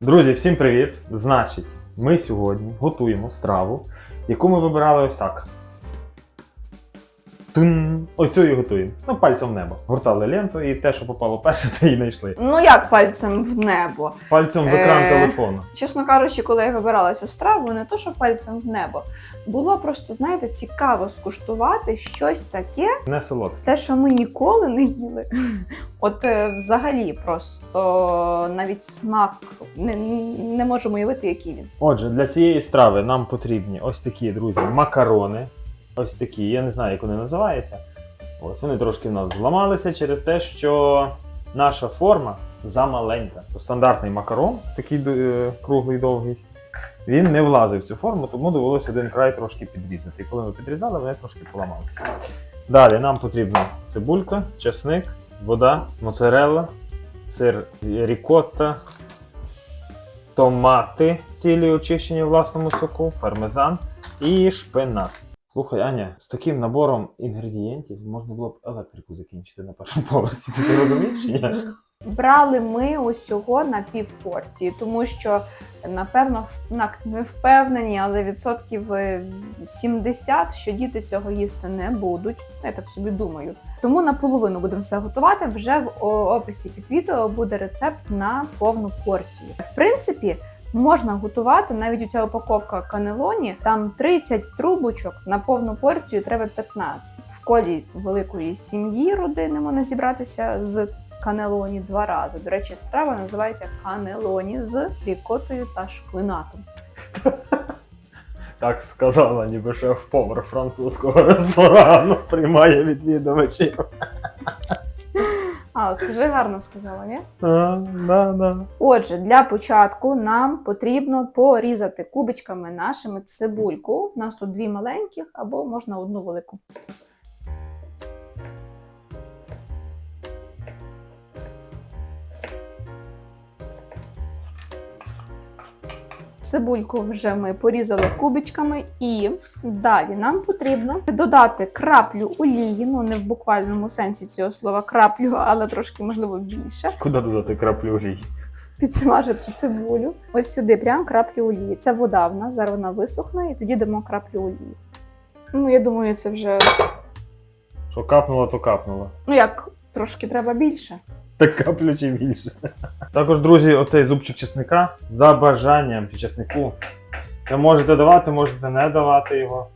Друзі, всім привіт! Значить, ми сьогодні готуємо страву, яку ми вибирали ось так. Тун! Оцю і готуємо. Ну, пальцем в небо. Гуртали ленту і те, що попало перше, те і знайшли. Ну як пальцем в небо. Пальцем в екран Е. телефону. Чесно кажучи, коли я вибирала цю страву, не то, що пальцем в небо. Було просто, знаєте, цікаво скуштувати щось таке, Не солодке. те, що ми ніколи не їли. От е, взагалі, просто навіть смак не, не можемо уявити, який він. Отже, для цієї страви нам потрібні ось такі, друзі, макарони. Ось такі, я не знаю, як вони називаються. Ось вони трошки в нас зламалися через те, що наша форма замаленька. Стандартний макарон, такий е, круглий довгий, він не влазив в цю форму, тому довелося один край трошки підрізати. І коли ми підрізали, вони трошки поламалися. Далі нам потрібна цибулька, чесник, вода, моцарелла, сир рікотта, томати цілі очищені в власному соку, пармезан і шпинат. Слухай, Аня, з таким набором інгредієнтів можна було б електрику закінчити на першому поверсі. Ти це розумієш? Брали ми усього на півпорції, тому що напевно не впевнені, але відсотків е, 70, що діти цього їсти не будуть. Я так собі думаю. Тому наполовину будемо все готувати. Вже в описі під відео буде рецепт на повну порцію. В принципі. Можна готувати навіть у ця упаковка канелоні, там 30 трубочок на повну порцію треба 15. В колі великої сім'ї родини можна зібратися з канелоні два рази. До речі, страва називається канелоні з рікотою та шпинатом. Так сказала, ніби шеф-повар французького ресторану приймає відвідувачів. А, скажи, гарно сказала, ні? А, да, да. Отже, для початку нам потрібно порізати кубичками нашими цибульку. У нас тут дві маленьких або можна одну велику. Цибульку вже ми порізали кубичками, і далі нам потрібно додати краплю олії, ну не в буквальному сенсі цього слова краплю, але трошки можливо більше Куди додати краплю олії? підсмажити цибулю. Ось сюди прям краплю олії. Це вода в нас, зараз вона висохне, і тоді дамо краплю олії. Ну, я думаю, це вже Що капнула, то капнула. ну як трошки треба більше. Так каплю чи більше. Також, друзі, оцей зубчик чесника за бажанням чеснику. Ви можете давати, можете не давати його.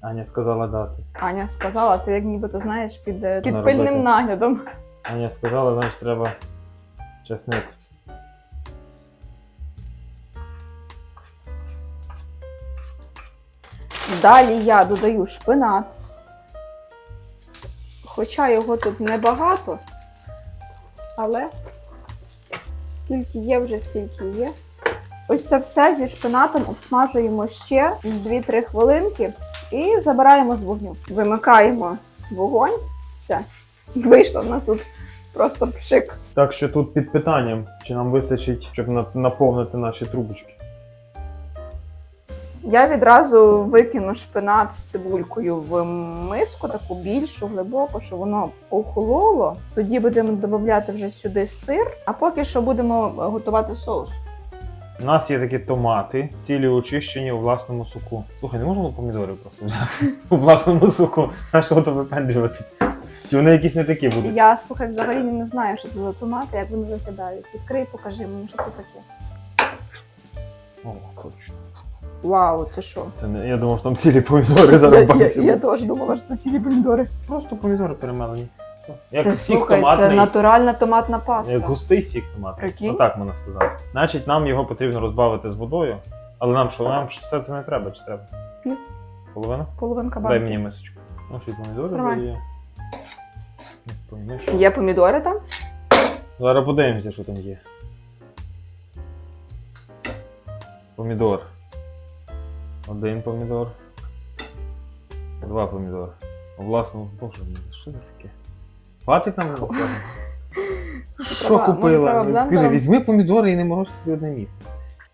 Аня сказала дати. Аня сказала, ти як нібито знаєш під, е, під пильним робити. наглядом. Аня сказала, значить треба чесник. Далі я додаю шпинат. Хоча його тут небагато, але скільки є, вже стільки є. Ось це все зі шпинатом обсмажуємо ще 2-3 хвилинки і забираємо з вогню. Вимикаємо вогонь. Все. Вийшло в нас тут просто пшик. Так що тут під питанням, чи нам вистачить, щоб наповнити наші трубочки. Я відразу викину шпинат з цибулькою в миску, таку більшу, глибоку, щоб воно охололо. Тоді будемо додати вже сюди сир, а поки що будемо готувати соус. У нас є такі томати, цілі очищені у власному соку. Слухай, не можна помідори просто взяти у власному соку. На що то випендрюватись? Чи вони якісь не такі будуть? Я слухай, взагалі не знаю, що це за томати, як вони виглядають. Відкрий, покажи мені, що це таке. О, точно. Вау, це що? Це не, я думав, що там цілі помідори зараз Я, я, я теж думала, що це цілі помідори. Просто помідори перемелені. Як Це сік слухай, це натуральна томатна паста. як густий сік томатний. Прикинь? Отак можна сказати. Значить, нам його потрібно розбавити з водою, але нам що, нам ж все це не треба, чи треба? Пів Половина? половинка Дай банки. мені мисочку. Ну, ще й помідори Давай. є. Ну, пойми, що. Є помідори там? Зараз подивимося, що там є. Помідор. Один помідор. Два помідори. У власному. Боже що це таке? Хватить нам? Що Треба- може, купила? Скажи, візьми помідори і не морозь собі одне місце.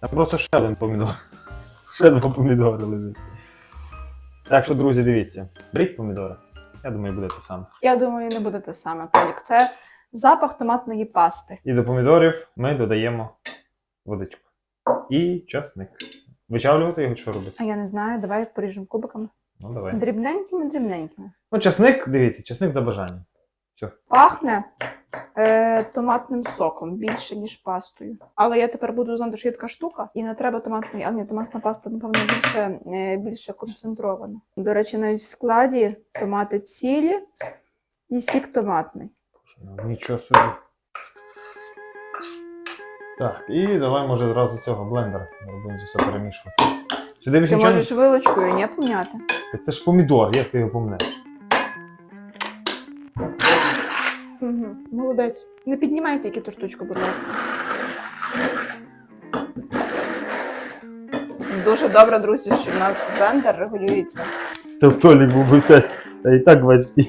Там просто ще один помідор. Ще два помідори лежить. Так що, друзі, дивіться. Беріть помідори. Я думаю, буде те саме. Я думаю, не буде те саме, Толік. Це запах томатної пасти. І до помідорів ми додаємо водичку. І часник. Вичавлювати його, що робити? А я не знаю, давай поріжемо кубиками. Ну, давай. Дрібненькими, дрібненькими. Ну, часник, дивіться, часник за бажанням. Пахне е, томатним соком більше, ніж пастою. Але я тепер буду знати, що є така штука, і не треба томатної, а ні, томатна паста, напевно, більше, е, більше концентрована. До речі, навіть в складі томати цілі і сік томатний. Ну, Нічого собі. Так, і давай, може, зразу цього блендера. Будемо це все перемішувати. Сюди більше Ти нічого не... можеш вилочкою не помняти. Так це ж помідор, як ти його помнеш? Угу. Молодець. Не піднімайте тільки ту штучку, будь ласка. Дуже добре, друзі, що в нас блендер регулюється. Та в Толі був би весь, та і так весь втім.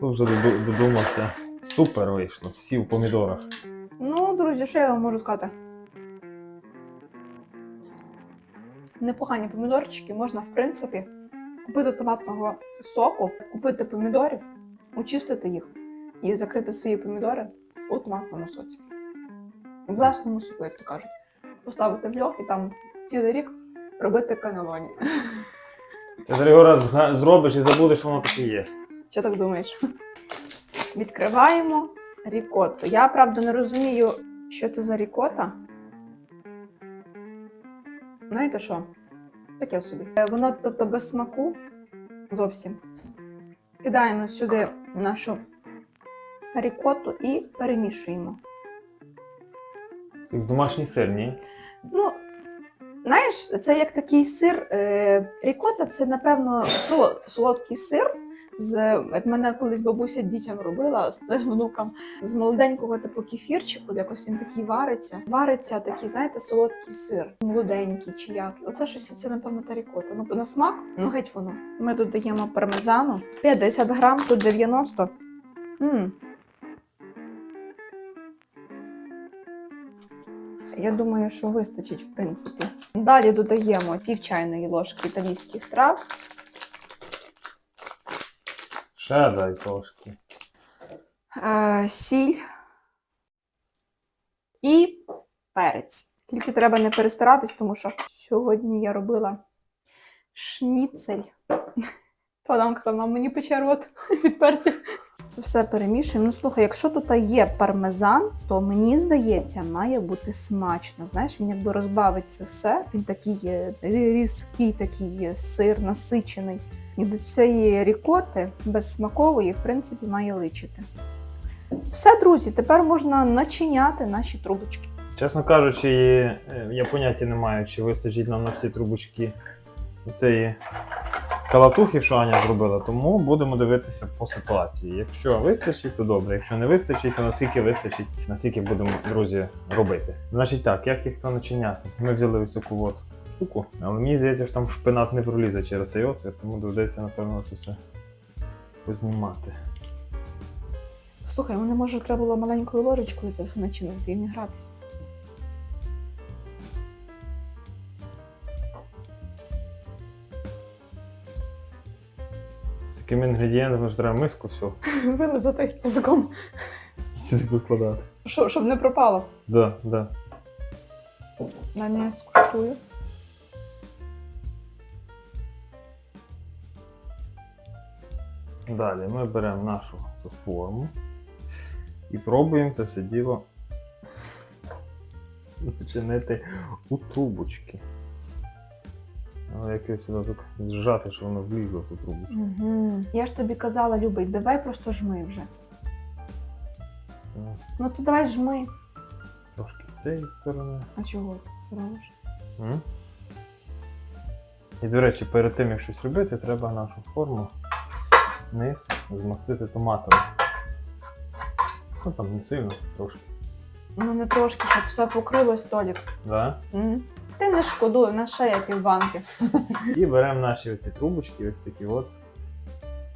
То вже доду- додумався. Супер вийшло, всі в помідорах. Ну, друзі, що я вам можу сказати? Непогані помідорчики можна, в принципі, купити томатного соку, купити помідорів, очистити їх і закрити свої помідори у томатному соці. В власному соку, як то кажуть. Поставити в льох і там цілий рік робити канелоні. Ти зараз його раз зробиш і забудеш, що воно таке є. Що так думаєш? Відкриваємо рікотту. Я правда не розумію, що це за рікота. Знаєте що? Таке собі. Е, Воно тобто без смаку зовсім. Кидаємо сюди нашу рікоту і перемішуємо. Як домашній сир, ні? Ну, знаєш, це як такий сир. Е, рікота це, напевно, соло- солодкий сир. З як мене колись бабуся дітям робила з внукам з молоденького типу кефірчику, якось він такий вариться. Вариться такий, знаєте, солодкий сир, молоденький чи як. Оце щось це, напевно, та рікота. Ну, на смак, ну геть воно. Ми тут даємо пармезану 50 грам, тут 90. м Я думаю, що вистачить, в принципі. Далі додаємо пів чайної ложки італійських трав, Ще дай трошки. е, сіль і перець. Тільки треба не перестаратись, тому що сьогодні я робила шніцель. То нам казав, мені пече рот від перців. Це все перемішуємо. Ну слухай, якщо тут є пармезан, то мені здається, має бути смачно. Знаєш, він якби розбавить це все. Він такий е, різкий, такий е, сир, насичений. І до цієї рікоти безсмакової, в принципі, має личити. Все, друзі, тепер можна начиняти наші трубочки. Чесно кажучи, е, я поняття не маю, чи вистачить нам на всі трубочки цієї калатухи, що Аня зробила, тому будемо дивитися по ситуації. Якщо вистачить, то добре. Якщо не вистачить, то наскільки вистачить, наскільки будемо, друзі, робити. Значить так, як їх то начиняти? Ми взяли ось таку от штуку, але мені здається, що там шпинат не пролізе через цей отвір, тому доведеться, напевно, це все познімати. Слухай, мене може треба було маленькою ложечкою це все начинити і не гратися. З такими інгредієнтами ж треба миску все. Вилизати язиком, І сюди поскладати. щоб, не пропало. Да, да. Я скуштую. Далі ми беремо нашу форму і пробуємо це все діло зачинити у трубочки. Але як його сюди так зжати, що воно влізло в цю трубочку. Угу. Я ж тобі казала, Любий, давай просто жми вже. Ну, Ну то давай жми. Трошки з цієї сторони. А чого ти робиш? М? І, до речі, перед тим, як щось робити, треба нашу форму низ змастити томатами. Ну там не сильно, трошки. Ну не трошки, щоб все покрилось Толік. Да? М. Ти не шкодуй, у нас ще є півбанки. І беремо наші оці трубочки, ось такі от,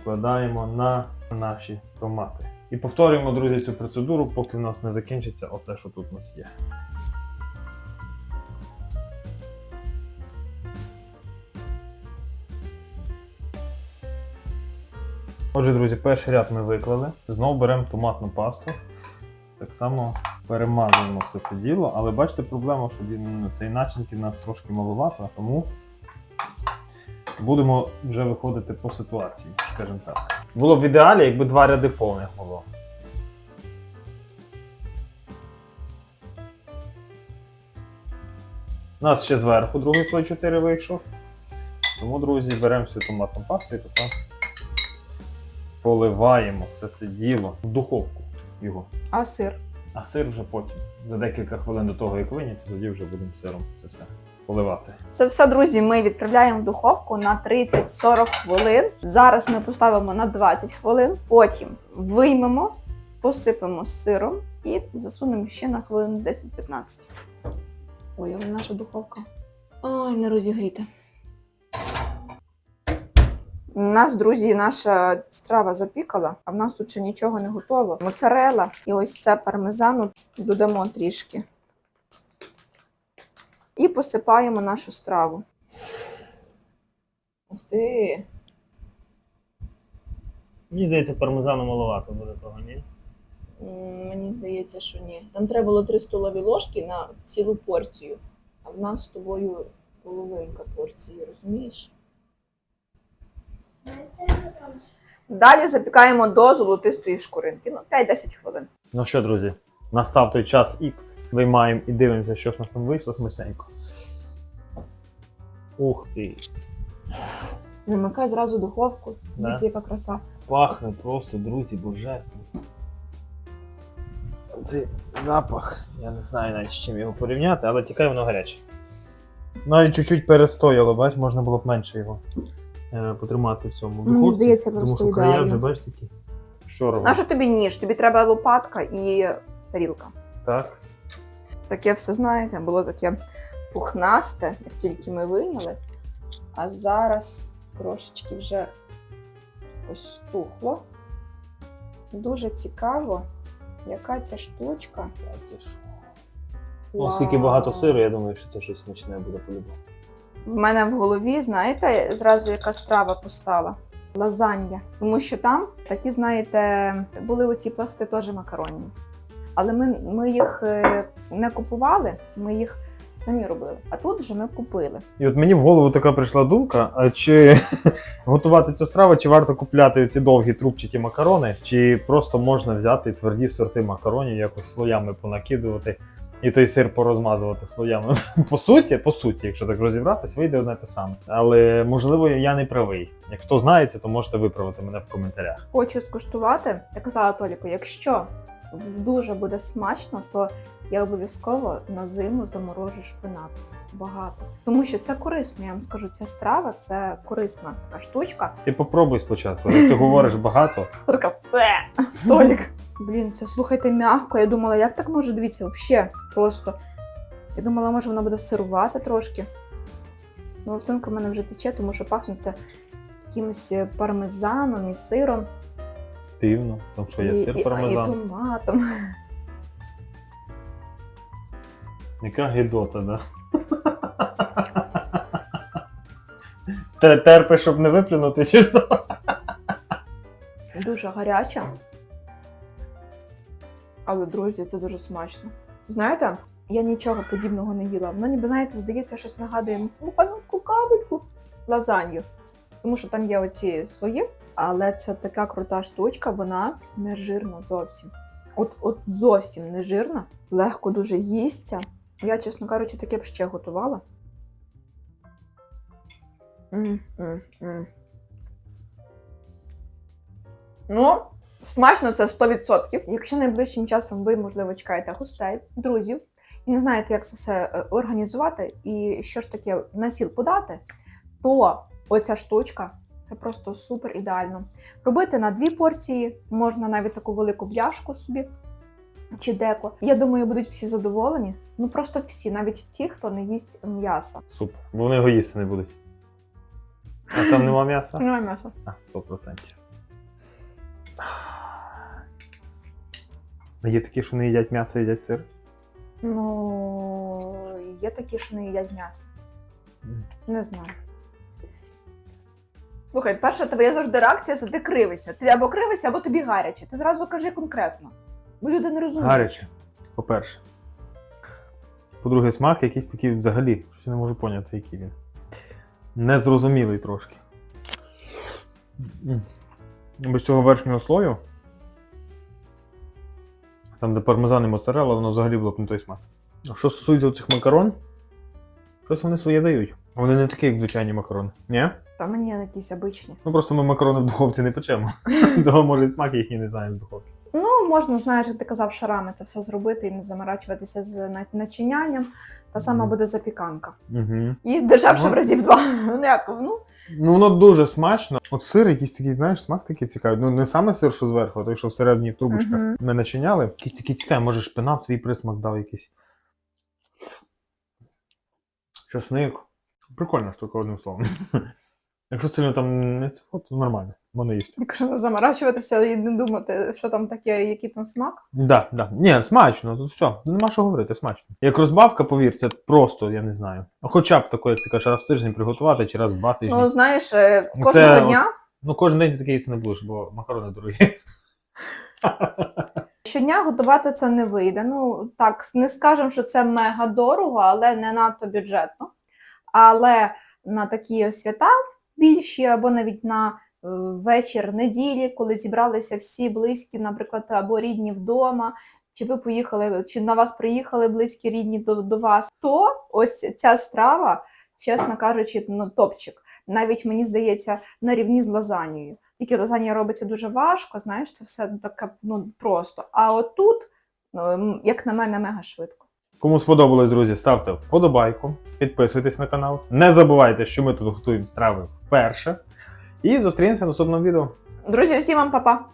вкладаємо на наші томати. І повторюємо, друзі, цю процедуру, поки в нас не закінчиться оце, що тут у нас є. Отже, друзі, перший ряд ми виклали. Знову беремо томатну пасту. Так само перемазуємо все це діло, але бачите, проблема, що цієї начинки в нас трошки маловато, тому будемо вже виходити по ситуації, скажімо так. Було б в ідеалі, якби два ряди повних було. У нас ще зверху другий слой 4 вийшов. Тому, друзі, беремо всю томатну пасту і тепер поливаємо все це діло в духовку його. А сир? А сир вже потім. За декілька хвилин до того, як виняти, тоді вже будемо сиром це все поливати. Це все, друзі, ми відправляємо в духовку на 30-40 хвилин. Зараз ми поставимо на 20 хвилин. Потім виймемо, посипемо сиром і засунемо ще на хвилин 10-15. Ой, але наша духовка. Ой, не розігріта. У нас, друзі, наша страва запікала, а в нас тут ще нічого не готово. Моцарела і ось це пармезану додамо трішки. І посипаємо нашу страву. Ух ти! Мені здається, пармезану маловато буде того, ні? Мені здається, що ні. Там треба було 3 столові ложки на цілу порцію, а в нас з тобою половинка порції, розумієш? Далі запікаємо до золотистої шкуринки. Ну, 5-10 хвилин. Ну що, друзі, настав той час X. Виймаємо і дивимося, що ж нас там вийшло смачненько. Ух ти! Вимикай зразу духовку. Да. Дивіться, яка краса. Пахне просто, друзі, божественно. Цей запах, я не знаю навіть з чим його порівняти, але тікає воно гаряче. Навіть чуть-чуть перестояло, бач, можна було б менше його потримати в цьому Мені духовці. здається, Тому просто що края ідеально. вже, бач, такі. Що робимо? Нащо тобі ніж? Тобі треба лопатка і тарілка. Так. Таке все, знаєте, було таке пухнасте, як тільки ми вийняли. А зараз трошечки вже ось стухло. Дуже цікаво, яка ця штучка. Ну, скільки багато сиру, я думаю, що це щось смачне буде по-любому. В мене в голові, знаєте, зразу яка страва постала. Лазанья. Тому що там такі, знаєте, були оці пласти теж макаронні. Але ми, ми їх е, не купували, ми їх самі робили. А тут вже ми купили. І от мені в голову така прийшла думка: а чи готувати цю страву, чи варто купляти ці довгі трубчаті макарони, чи просто можна взяти тверді сорти макаронів, якось слоями понакидувати і той сир порозмазувати слоями. По суті, по суті, якщо так розібратись, вийде одне те саме. Але можливо я не правий. Якщо знаєте, то можете виправити мене в коментарях. Хочу скуштувати. Я казала Толіку, якщо дуже буде смачно, то я обов'язково на зиму заморожу шпинат. Багато. Тому що це корисно, я вам скажу, ця страва це корисна така штучка. Ти попробуй спочатку. Як ти говориш багато, Така Толік. Блін, це слухайте м'яко. Я думала, як так може дивіться, взагалі просто. Я думала, може воно буде сирувати трошки. Ну, Олексинка в мене вже тече, тому що пахне це якимось е, пармезаном і сиром. дивно, тому що є і, сир і, і пармезан. томатом. Яка гидота, да? Терпи, щоб не виплюнути, чи що? Дуже гаряча. Але, друзі, це дуже смачно. Знаєте, я нічого подібного не їла. Воно ніби, знаєте, здається, щось нагадує лупанку кабельку лазанью. Тому що там є оці свої, але це така крута штучка, вона не жирна зовсім. От, от зовсім не жирна, легко дуже їсться. Я, чесно кажучи, таке б ще готувала. М-м-м. Ну, смачно це 100%. Якщо найближчим часом ви, можливо, чекаєте гостей, друзів, і не знаєте, як це все е, організувати і що ж таке на сіл подати, то оця штучка це просто супер ідеально. Робити на дві порції, можна навіть таку велику бляшку собі чи деко. Я думаю, будуть всі задоволені. Ну просто всі, навіть ті, хто не їсть м'яса. Супер. Бо вони його їсти не будуть. А там нема м'яса? Немає м'яса. А, 100%. А є такі, що не їдять м'ясо, їдять сир? Ну, є такі, що не їдять м'ясо. Не знаю. Слухай, перша твоя завжди реакція це ти кривишся. Ти або кривишся, або тобі гаряче. Ти зразу кажи конкретно. Бо люди не розуміють. Гаряче. По-перше. По-друге, смак якийсь такий взагалі, щось я не можу поняти, який він. Незрозумілий трошки. Без цього верхнього слою. Там, де пармезан і моцарелла, воно взагалі було б не той смак. А що стосується цих макарон, щось вони своє дають. Вони не такі, як звичайні макарони. Ні? Та мені якісь обичні. Ну просто ми макарони в духовці не печемо. Того може і смак їхній не знаємо в духовці. Ну, можна, знаєш, як ти казав, шарами це все зробити і не заморачуватися з начинянням. Та сама буде запіканка. Угу. І дешевше в разів два. Ну, як, ну, Ну, воно дуже смачно. От сир якийсь такий, знаєш, смак такий цікавий. Ну, не саме сир, що зверху, а той, що всередині в трубочках. Мгм. Ми начиняли. Якийсь такий цікавий, може шпинат свій присмак дав якийсь. Часник. Прикольна штука, одним словом. Якщо сильно там не це, то нормально, можна їсти. якщо заморачуватися і не думати, що там таке, який там смак. Да, да. Ні, смачно, тут все. Нема що говорити, смачно. Як розбавка, повір, це просто, я не знаю. Хоча б таке, як ти кажеш, раз в тиждень приготувати чи раз в два тижні. Ну, знаєш, е, кожного це дня. Ну, кожен день ти таке їсти не будеш, бо макарони дорогі. Щодня готувати це не вийде. Ну так, не скажемо, що це мега дорого, але не надто бюджетно. Але на такі свята більші, або навіть на вечір неділі, коли зібралися всі близькі, наприклад, або рідні вдома, чи ви поїхали, чи на вас приїхали близькі рідні до, до вас, то ось ця страва, чесно кажучи, ну топчик. Навіть мені здається, на рівні з лазанією. Тільки лазанія робиться дуже важко, знаєш, це все таке ну, просто. А отут, ну, як на мене, мега швидко. Кому сподобалось, друзі, ставте вподобайку, підписуйтесь на канал. Не забувайте, що ми тут готуємо страви вперше. І зустрінемося в наступному відео. Друзі, всім вам па-па!